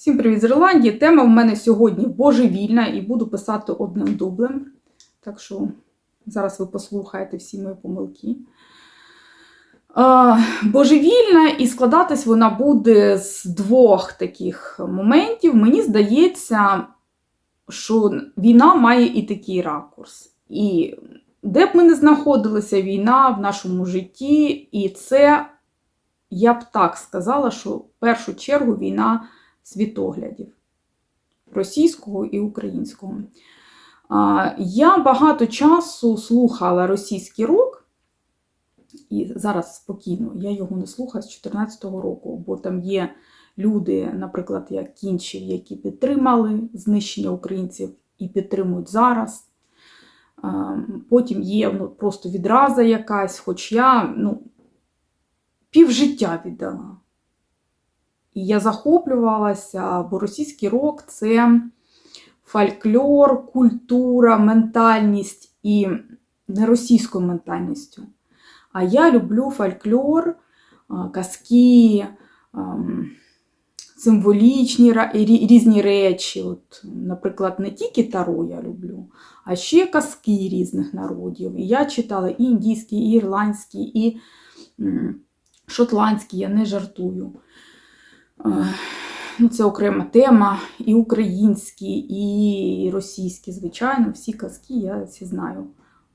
Всім привіт з Ірландії. Тема в мене сьогодні божевільна і буду писати одним дублем. Так що зараз ви послухаєте всі мої помилки. Божевільна, і складатись вона буде з двох таких моментів. Мені здається, що війна має і такий ракурс. І де б ми не знаходилися, війна в нашому житті, і це, я б так сказала, що в першу чергу війна світоглядів російського і українського. Я багато часу слухала російський рок, і зараз спокійно, я його не слухаю з 2014 року, бо там є люди, наприклад, як Кінчів, які підтримали знищення українців і підтримують зараз. Потім є ну, просто відраза якась, хоч я ну, півжиття віддала. І я захоплювалася, бо російський рок це фольклор, культура, ментальність і не російською ментальністю. А я люблю фольклор, казки, символічні різні речі. От, наприклад, не тільки таро я люблю, а ще казки різних народів. І я читала і індійські, і ірландські, і шотландські, я не жартую. Це окрема тема, і українські, і російські, звичайно, всі казки я всі знаю.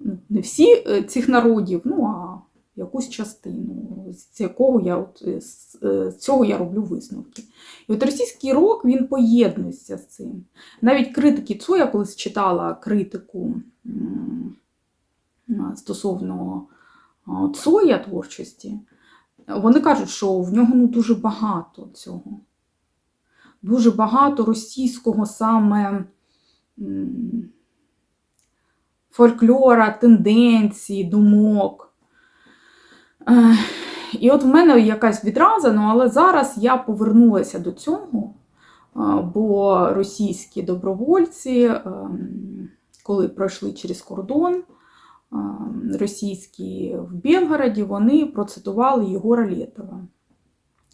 Ну, Не всі е, цих народів, ну а якусь частину, з якого я от, е, з е, цього я роблю висновки. І от російський рок він поєднується з цим. Навіть критики Цо, я колись читала критику стосовно Цоя творчості. Вони кажуть, що в нього ну, дуже багато цього. Дуже багато російського саме фольклора, тенденцій, думок. І от в мене якась відраза, ну, але зараз я повернулася до цього, бо російські добровольці, ем, коли пройшли через кордон, російські в Белгороді, вони процитували Єгора Лєтова.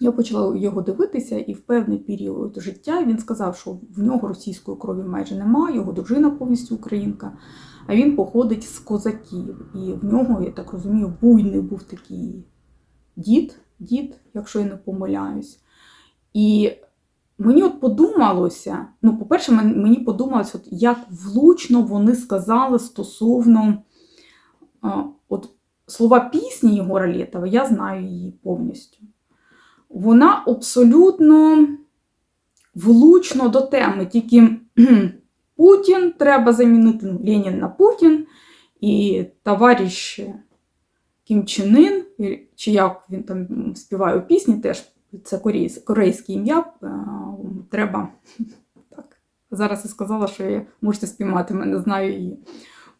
Я почала його дивитися, і в певний період життя він сказав, що в нього російської крові майже немає, його дружина повністю українка, а він походить з козаків. І в нього, я так розумію, буйний був такий дід, дід, якщо я не помиляюсь. І мені от подумалося, ну, по-перше, мені подумалося, от як влучно вони сказали стосовно от, слова пісні Єгора Лєтова, я знаю її повністю. Вона абсолютно влучно до теми, тільки Путін треба замінити ну, Ленін на Путін, і товариш Кім Чен Ін, чи як він там співає у пісні, теж це корейське ім'я, е, треба. Так. Зараз я сказала, що я можете спіймати мене, знаю її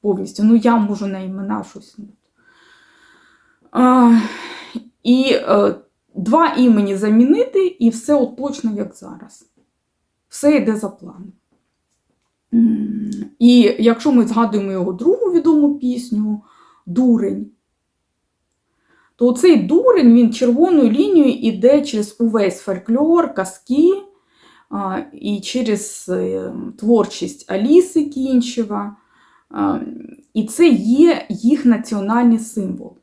повністю. Ну, я можу на імена щось. А, і е, два імені замінити, і все от точно як зараз. Все йде за планом. І якщо ми згадуємо його другу відому пісню Дурень, то цей дурень він червоною лінією йде через увесь фольклор, казки і через е, творчість Аліси Кінчева. І це є їх національний символ.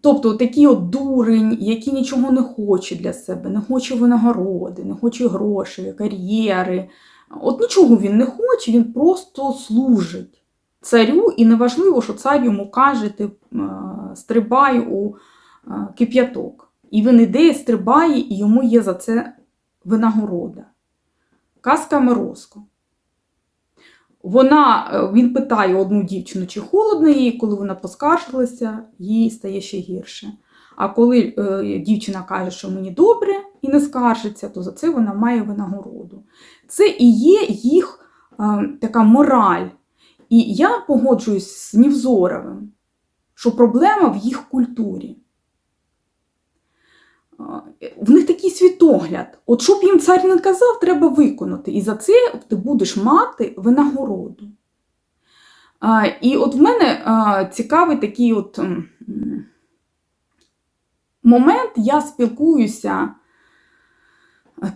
Тобто такий от дурень, який нічого не хоче для себе, не хоче винагороди, не хоче грошей, кар'єри. От нічого він не хоче, він просто служить царю, і неважливо, що цар йому каже, ти е, стрибай у е, кип'яток. І він іде, стрибає, і йому є за це винагорода. Казка Морозко. Вона, е, він питає одну дівчину, чи холодно їй, коли вона поскаржилася, їй стає ще гірше. А коли е, дівчина каже, що мені добре і не скаржиться, то за це вона має винагороду. Це і є їх е, така мораль. І я погоджуюсь з Нівзоровим, що проблема в їх культурі. В них такий світогляд. От що б їм цар не казав, треба виконати. І за це ти будеш мати винагороду. І от в мене цікавий такий от момент, я спілкуюся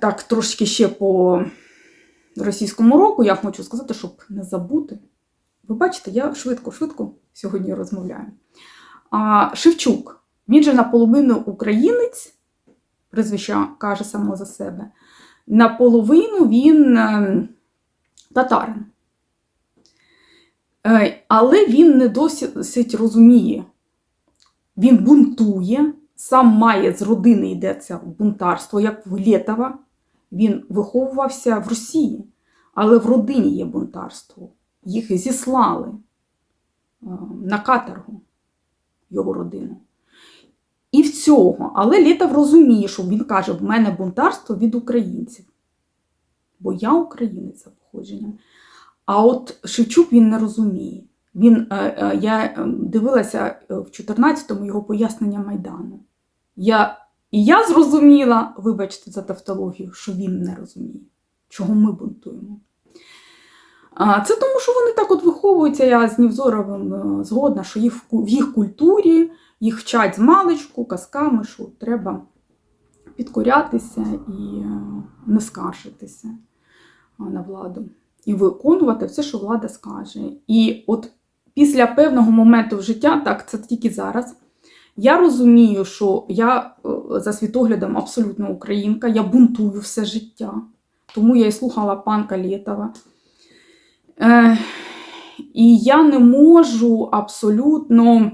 Так, трошки ще по російському року я хочу сказати, щоб не забути. Ви бачите, я швидко-швидко сьогодні розмовляю. Шевчук, він же наполовину українець, прізвище каже само за себе. Наполовину він е, татарин. Е, Але він не досить розуміє. Він бунтує, сам має з родини йдеться бунтарство, як в Лєтова. Він виховувався в Росії, але в родині є бунтарство. Їх зіслали е, на каторгу, його родину. І в цього, але Лєтов розуміє, що він каже, в мене бунтарство від українців. Бо я українець за походженням. А от Шевчук він не розуміє. Він, е, е, я е, дивилася в 14-му його пояснення Майдану. Я, і я зрозуміла, вибачте за тавтологію, що він не розуміє, чого ми бунтуємо. Це тому, що вони так от виховуються, я з Нівзоровим згодна, що їх в їх культурі їх вчать з маличку, казками, що треба підкорятися і е, не скаржитися на владу. І виконувати все, що влада скаже. І от після певного моменту в життя, так, це тільки зараз, я розумію, що я е, за світоглядом абсолютно українка, я бунтую все життя. Тому я і слухала панка Лєтова. Е, і я не можу абсолютно,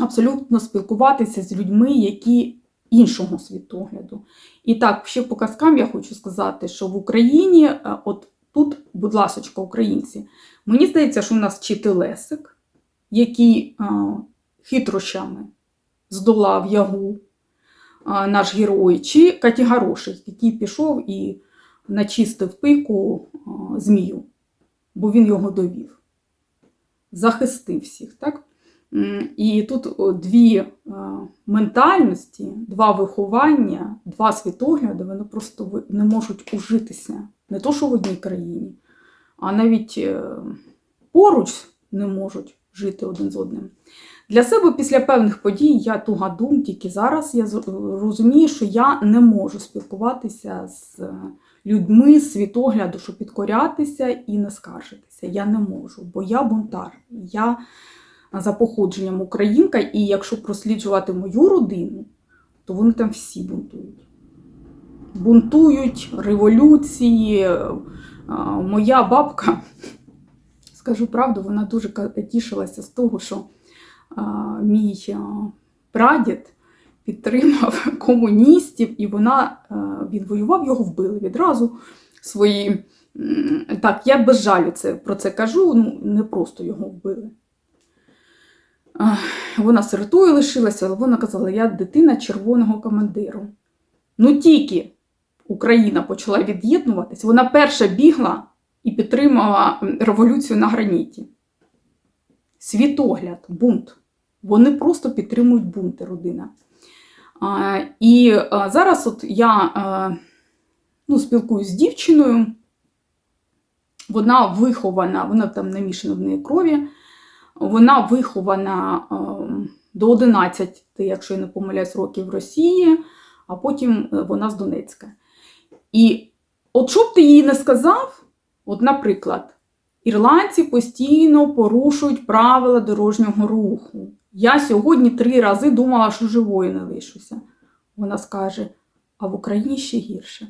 абсолютно спілкуватися з людьми, які іншого світогляду. І так, ще по казкам я хочу сказати, що в Україні, е, от тут, будь ласочка, українці, мені здається, що у нас вчитель Лесик, який е, хитрощами здолав ягу, е, наш герой, чи Катігарошик, який пішов і начистив пику змію, бо він його довів. Захистив всіх. Так? І тут дві ментальності, два виховання, два світогляди, вони просто не можуть ужитися. Не то, що в одній країні, а навіть е, поруч не можуть жити один з одним. Для себе після певних подій я тугадум, тільки зараз я розумію, що я не можу спілкуватися з е, людьми світогляду, щоб підкорятися і не скаржитися. Я не можу, бо я бунтар. Я за походженням українка, і якщо просліджувати мою родину, то вони там всі бунтують. Бунтують, революції. Е, Моя бабка, скажу правду, вона дуже тішилася з того, що мій прадід підтримав комуністів, і вона, е, він воював, його вбили відразу. Свої, так, я без жалю це, про це кажу, ну, не просто його вбили. Вона сиротою лишилася, але вона казала, я дитина червоного командиру. Ну тільки Україна почала від'єднуватись, вона перша бігла і підтримала революцію на граніті. Світогляд, бунт. Вони просто підтримують бунти, родина. І зараз от я а, ну, спілкуюсь з дівчиною. Вона вихована, вона там намішана в неї крові. Вона вихована до 11, якщо я не помиляюсь, років в Росії, а потім е, вона з Донецька. І от що б ти їй не сказав, от, наприклад, ірландці постійно порушують правила дорожнього руху. Я сьогодні три рази думала, що живою не лишуся. Вона скаже, а в Україні ще гірше.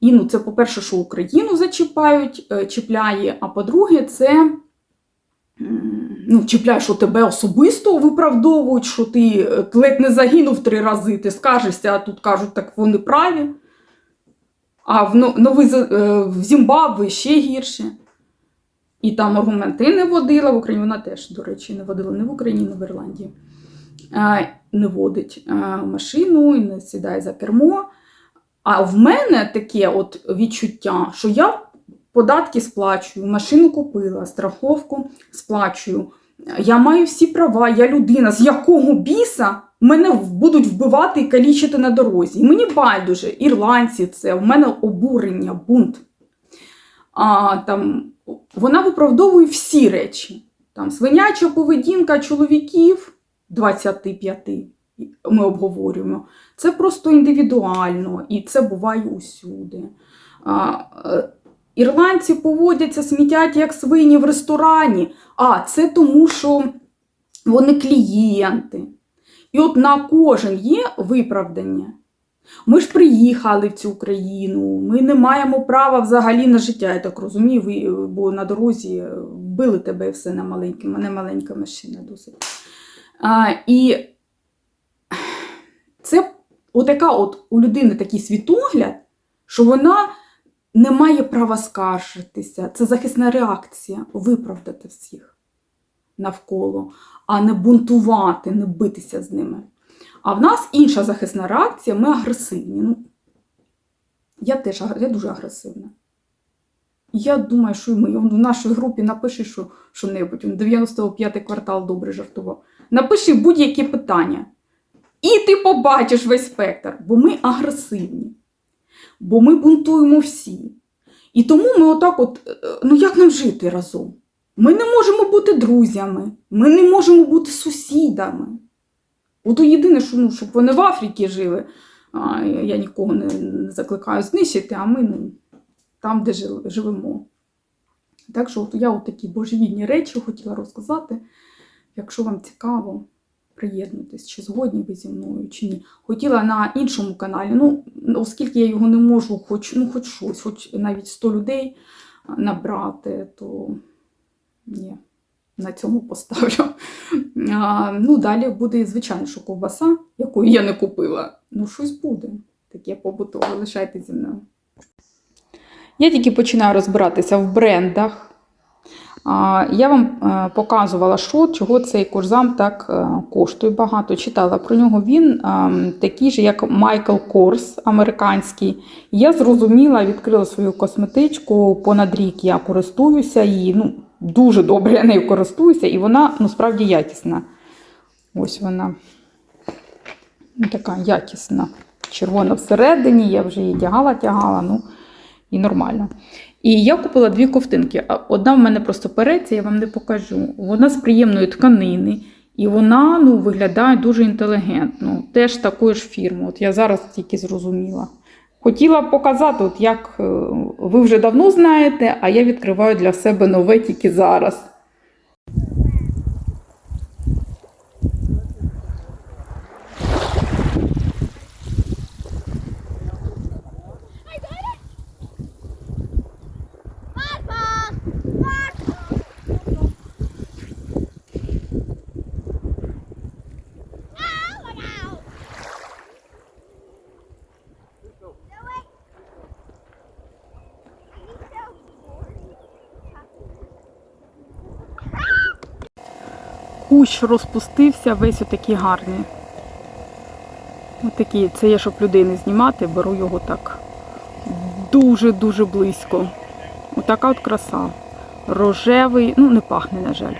І ну, це, по-перше, що Україну зачіпають, е, чіпляє, а по-друге, це ну, чіпляє, що тебе особисто виправдовують, що ти е, ледь не загинув три рази, ти скажешся, а тут кажуть, так вони праві. А в, Но- Новий, е, в Зімбабве ще гірше. І там аргументи не водила в Україні. Вона теж, до речі, не водила не в Україні, не в Ірландії. Не водить машину і не сідає за кермо. А в мене таке от відчуття, що я податки сплачую, машину купила, страховку сплачую. Я маю всі права, я людина, з якого біса мене будуть вбивати і калічити на дорозі. І мені байдуже, ірландці це, в мене обурення, бунт. А, там, вона виправдовує всі речі. Там, свиняча поведінка чоловіків 25, ми обговорюємо. Це просто індивідуально, і це буває усюди. Е, Ірландці поводяться, смітять як свині в ресторані. А це тому, що вони клієнти. І от на кожен є виправдання. Ми ж приїхали в цю країну, ми не маємо права взагалі на життя, я так розумію, бо на дорозі вбили тебе все на маленьке, мене маленька машина досить. А, і це отака от у людини такий світогляд, що вона не має права скаржитися. Це захисна реакція виправдати всіх навколо, а не бунтувати, не битися з ними. А в нас інша захисна реакція, ми агресивні. Ну, я теж я дуже агресивна. Я думаю, що ми. В нашій групі напиши що, що-небудь. 95-й квартал добре жартував. Напиши будь-які питання. І ти побачиш весь спектр, бо ми агресивні, бо ми бунтуємо всі. І тому ми отак, от, е, ну як нам жити разом? Ми не можемо бути друзями, ми не можемо бути сусідами. От єдине, що ну, щоб вони в Африці жили, а, я нікого не, закликаю знищити, а ми ну, там, де живемо. Так що от я от такі божевільні речі хотіла розказати. Якщо вам цікаво, приєднуйтесь, чи згодні ви зі мною, чи ні. Хотіла на іншому каналі, ну, оскільки я його не можу, хоч, ну, хоч щось, хоч навіть 100 людей набрати, то ні, на цьому поставлю. Ну, далі буде, звичайно, що ковбаса, яку я не купила. Ну, щось буде. Таке побутове, лишайтеся зі мною. Я тільки починаю розбиратися в брендах. Я вам е, показувала, що, чого цей курзам так е, коштує багато. Читала про нього. Він ем, такий же, як Майкл Корс американський. Я зрозуміла, відкрила свою косметичку понад рік. Я користуюся її. Ну, дуже добре я нею користуюся, і вона ну, справді якісна. Ось вона ну, така якісна. Червона всередині, я вже її тягала, тягала, ну і нормально. І я купила дві ковтинки. Одна в мене просто переться, я вам не покажу. Вона з приємної тканини, і вона ну, виглядає дуже інтелігентно. Теж такої ж фірми. От я зараз тільки зрозуміла. Хотіла показати, от як е, ви вже давно знаєте, а я відкриваю для себе нове тільки зараз. Кущ розпустився, весь отакий гарний. Отакий, це я, щоб людей не знімати, беру його так дуже-дуже близько. Отака от краса. Рожевий, ну не пахне, на жаль.